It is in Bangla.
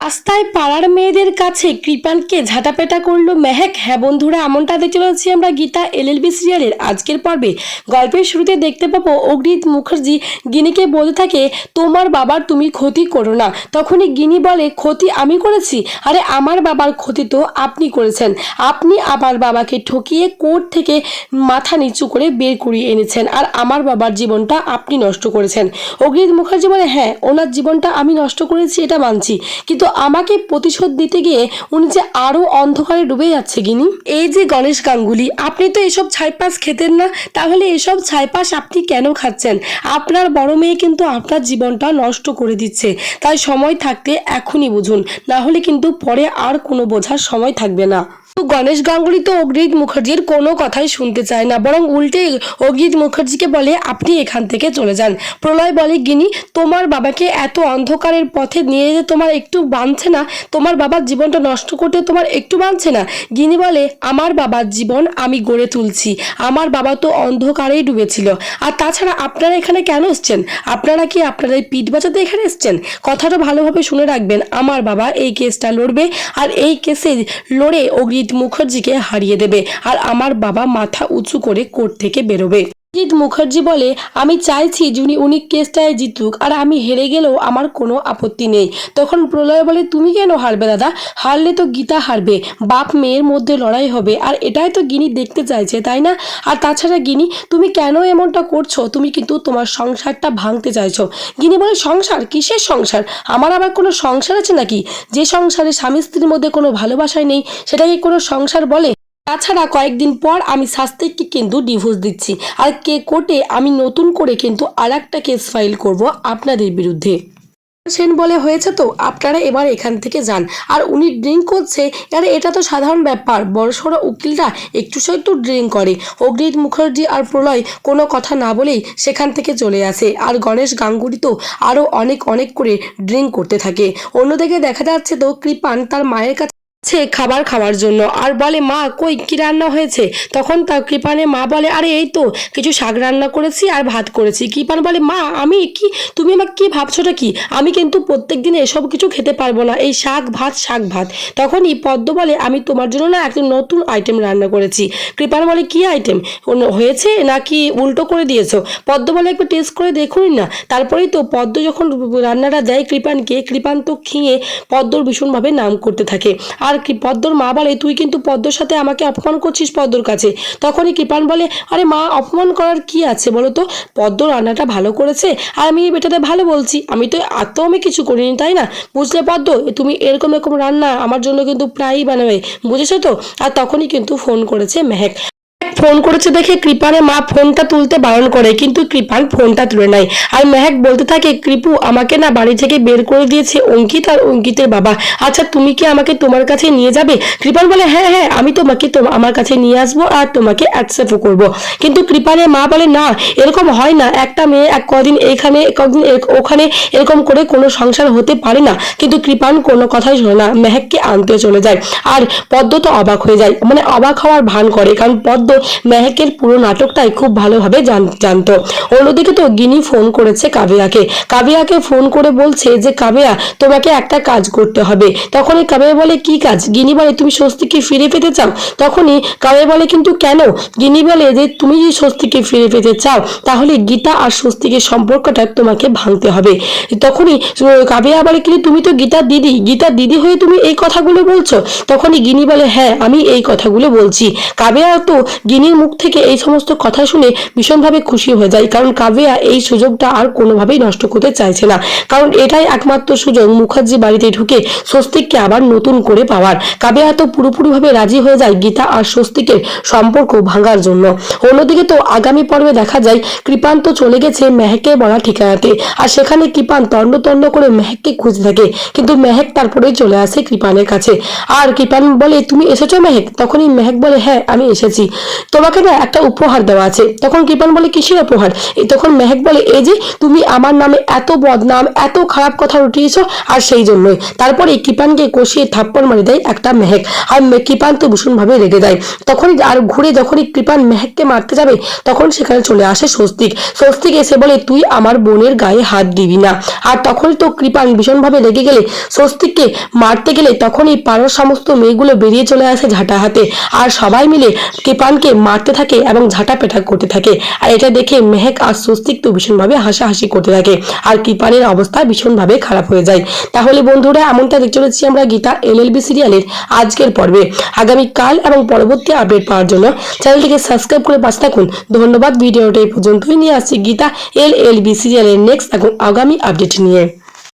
রাস্তায় পাড়ার মেয়েদের কাছে কৃপানকে ঝাঁটাপেটা করল মেহেক। হ্যাঁ বন্ধুরা, এমনটা দেখতে পাচ্ছি আমরা গীতা এলএলবি সিরিয়ালের আজকের পর্বে। গল্পের শুরুতে দেখতে পাবো অগ্রিত মুখার্জি, গিনিকে বলতে থাকে, তোমার বাবার তুমি ক্ষতি করো না। তখনই গিনি বলে, ক্ষতি আমি করেছি? আরে, আমার বাবার ক্ষতি তো আপনি করেছেন। আপনি আমার বাবাকে ঠকিয়ে কোর্ট থেকে মাথা নিচু করে বের করিয়ে এনেছেন আর আমার বাবার জীবনটা আপনি নষ্ট করেছেন। অগ্রিত মুখার্জি বলে হ্যাঁ ওনার জীবনটা আমি নষ্ট করেছি, এটা মানছি। কিন্তু আমাকে প্রতিশোধ দিতে গিয়ে উনি যে আরও অন্ধকারে ডুবে যাচ্ছে, গিনি। এই যে গণেশ গাঙ্গুলি, আপনি তো এসব ছাইপাস খেতেন না, তাহলে এসব ছাইপাস আপনি কেন খাচ্ছেন? আপনার বড় মেয়ে কিন্তু আপনার জীবনটা নষ্ট করে দিচ্ছে। তাই সময় থাকতে এখনই বুঝুন, না হলে কিন্তু পরে আর কোনো বোঝার সময় থাকবে না। গণেশ গাঙ্গুলি তো অগ্রিত মুখার্জির কোনো কথাই শুনতে চায় না, বরং উল্টে অগ্রিত মুখার্জিকে বলে, আপনি এখান থেকে চলে যান। প্রলয় বলে গিনি তোমার বাবাকে এত অন্ধকারের পথে নিয়ে যেতে তোমার একটু বাঁধছে না? তোমার বাবার জীবনটা নষ্ট করতে তোমার একটু বাঁধছে না? গিনি বলে, আমার বাবার জীবন আমি গড়ে তুলছি। আমার বাবা তো অন্ধকারেই ডুবেছিল। আর তাছাড়া আপনারা এখানে কেন এসছেন? আপনারা কি আপনারা এই পিঠ বাঁচাতে এখানে এসছেন? কথাটা ভালোভাবে শুনে রাখবেন, আমার বাবা এই কেসটা লড়বে। আর এই কেসে লড়ে অগ্রিত মুখার্জিকে হারিয়ে দেবে আর আমার বাবা মাথা উঁচু করে কোর্ট থেকে বেরোবে। অজিত মুখার্জি বলে, আমি চাইছি যিনি উনি কেসটায় জিতুক, আর আমি হেরে গেলেও আমার কোনো আপত্তি নেই। তখন প্রলয় বলে, তুমি কেন হারবে দাদা? হারলে তো গীতা হারবে। বাপ মেয়ের মধ্যে লড়াই হবে, আর এটাই তো গিনি দেখতে চাইছে, তাই না? আর তাছাড়া গিনি, তুমি কেন এমনটা করছ? তুমি কিন্তু তোমার সংসারটা ভাঙতে চাইছো। গিনি বলে, সংসার? কিসের সংসার? আমার আবার কোনো সংসার আছে নাকি? যে সংসারে স্বামী স্ত্রীর মধ্যে কোনো ভালোবাসাই নেই, সেটাকে কোনো সংসার বলে? তাছাড়া কয়েকদিন পর আমি শাস্তিকে কিন্তু ডিভোর্স দিচ্ছি। আর কে কোর্টে আমি নতুন করে কিন্তু আর একটা কেস ফাইল করব আপনাদের বিরুদ্ধে। সেন বলে, হয়েছে তো, আপনারা এবার এখান থেকে যান। আর উনি ড্রিঙ্ক করছে, আরে, এটা তো সাধারণ ব্যাপার। বড়সড় উকিলরা একটু সে একটু ড্রিঙ্ক করে। অগ্নিত মুখার্জি আর প্রলয় কোনো কথা না বলেই সেখান থেকে চলে আসে। আর গণেশ গাঙ্গুলি তো আরও অনেক অনেক করে ড্রিঙ্ক করতে থাকে। অন্যদিকে দেখা যাচ্ছে তো, কৃপান তার মায়ের কাছে সে খাবার খাওয়ার জন্য। আর বলে, মা, কই, কি রান্না হয়েছে? তখন তার কৃপানে মা বলে, আরে, এই তো, কিছু শাক রান্না করেছি আর ভাত করেছি। কৃপান বলে, মা, আমি কি, তুমি আমাকে কি ভাবছোটা কি? আমি কিন্তু প্রত্যেক দিন এসব কিছু খেতে পারব না। এই শাক ভাত শাক ভাত। তখনই পদ্ম বলে, আমি তোমার জন্য না একটা নতুন আইটেম রান্না করেছি। কৃপান বলে, কি আইটেম হয়েছে নাকি উল্টো করে দিয়েছ? পদ্ম বলে, একটু টেস্ট করে দেখুন না। তারপরেই তো পদ্ম যখন রান্নাটা দেয় কৃপানকে, কৃপান তো খেয়ে পদ্মর ভীষণভাবে নাম করতে থাকে। আর কি, পদ্মর মা বলে, তুই কিন্তু পদ্মর সাথে আমাকে অপমান করছিস পদ্মর কাছে। তখনই কৃপান বলে, আরে মা, অপমান করার কি আছে বলো তো? পদ্ম রান্নাটা ভালো করেছে আর আমি বেটাতে ভালো বলছি। আমি তো এত আমি কিছু করিনি, তাই না? বুঝলে পদ্ম তুমি এরকম এরকম রান্না আমার জন্য কিন্তু প্রায়ই বানাবে, বুঝেছ তো? আর তখনই কিন্তু ফোন করেছে মেহেক। ফোন করেছে দেখে কৃপানের মা ফোনটা তুলতে বারণ করে, কিন্তু কৃপান ফোনটা তুলে নেয় আর মেহেক বলতে থাকে, কৃপু, আমাকে না বাড়ি থেকে বের করে দিয়েছে অঙ্কিত আর অঙ্কিতের বাবা। আচ্ছা তুমি কি আমাকে তোমার কাছে নিয়ে যাবে? কৃপান বলে হ্যাঁ হ্যাঁ আমি তোমাকে আমার কাছে নিয়ে আসব আর তোমাকে অ্যাকসেপ্টও করব। কিন্তু কৃপানের মা বলে, না, এরকম হয় না। একটা মেয়ে এক কদিন এখানে কদিন ওখানে এরকম করে কোনো সংসার হতে পারে না। কিন্তু কৃপান কোনো কথাই শোনে না। মেহেককে আনতে চলে যায়। আর পদ্ম তো অবাক হয়ে যায়। মানে অবাক হওয়ার ভান করে। কারণ পদ্ম মেহেকের পুরো নাটকটাই খুব ভালোভাবে জান- জানতো। অন্যদিকে তো গিনি ফোন করেছে কাবিয়াকে। কাবিয়াকে ফোন করে বলছে যে, কাবিয়া, তোমাকে একটা কাজ করতে হবে। তখনই কাবিয়া বলে, কি কাজ? গিনি বলে, তুমি স্বস্তিকে ফিরে পেতে চাও? তখনই কাবিয়া বলে, কিন্তু কেন? গিনি বলে, যে, তুমি যদি স্বস্তিকে ফিরে পেতে চাও, তাহলে গীতা আর স্বস্তিকের সম্পর্কটা তোমাকে ভাঙতে হবে। তখনই কাবিয়া বলে, কিন্তু তুমি তো গীতা দিদি গীতা দিদি হয়ে তুমি এই কথাগুলো বলছো? তখনই গিনি বলে হ্যাঁ আমি এই কথাগুলো বলছি। কাবিয়া তো গিনির মুখ থেকে এই সমস্ত কথা শুনে ভীষণভাবে খুশি হয়ে যায়, কারণ কাবিয়া এই সুযোগটা আর কোনোভাবেই নষ্ট করতে চাইছে না। কারণ এটাই একমাত্র সুযোগ মুখার্জি বাড়িতে ঢুকে স্বস্তিককে আবার নতুন করে পাওয়ার। কাবিয়া তো পুরোপুরিভাবে রাজি হয়ে যায় গীতা আর স্বস্তিকের সম্পর্ক ভাঙার জন্য। অন্যদিকে তো আগামী পর্বে দেখা যায় কৃপান্ত চলে গেছে মেহেকের বলা ঠিকানাতে। আর সেখানে কৃপান তন্ন তন্ন করে মেহেককে খুঁজে থাকে, কিন্তু মেহেক তারপরেই চলে আসে কৃপানের কাছে। আর কৃপান বলে, তুমি এসেছ মেহেক? তখনই মেহেক বলে হ্যাঁ আমি এসেছি। তোমাকে না একটা উপহার দেওয়া আছে। তখন কৃপান বলে, কিসের উপহার? এই তখন মেহেক বলে, এই যে তুমি আমার নামে এত বদনাম, এত খারাপ কথা উঠিয়েছো, আর সেই জন্যই। তারপরে কৃপানকে কষিয়ে থাপ্পড় মারি দেয় একটা মেহেক। আর কৃপান তো ভীষণভাবে রেগে দেয় তখনই আর ঘুরে যখনই কৃপান মেহেককে মারতে যাবে, তখন সেখানে চলে আসে স্বস্তিক। স্বস্তিক এসে বলে, তুই আমার বোনের গায়ে হাত দিবি না। আর তখনই তো কৃপান ভীষণভাবে রেগে গেলে, স্বস্তিককে মারতে গেলে তখনই পাড়ার সমস্ত মেয়েগুলো বেরিয়ে চলে আসে ঝাঁটা হাতে আর সবাই মিলে কৃপানকে মারতে থাকে এবং ঝাঁটা পেটা করতে থাকে। আর এটা দেখে মেহেক আর স্বস্তিক তো ভীষণভাবে হাসাহাসি করতে থাকে। আর কৃপানের অবস্থা ভীষণভাবে খারাপ হয়ে যায়। তাহলে বন্ধুরা, এমনটা দেখতে চলেছি আমরা গীতা এলএলবি সিরিয়ালের আজকের পর্বে। আগামীকাল এবং পরবর্তী আপডেট পাওয়ার জন্য চ্যানেলটিকে সাবস্ক্রাইব করে পাশে থাকুন। ধন্যবাদ, ভিডিওটা এই পর্যন্তই। নিয়ে আসছি গীতা এল এল বি সিরিয়ালের নেক্সট এখন আগামী আপডেট নিয়ে।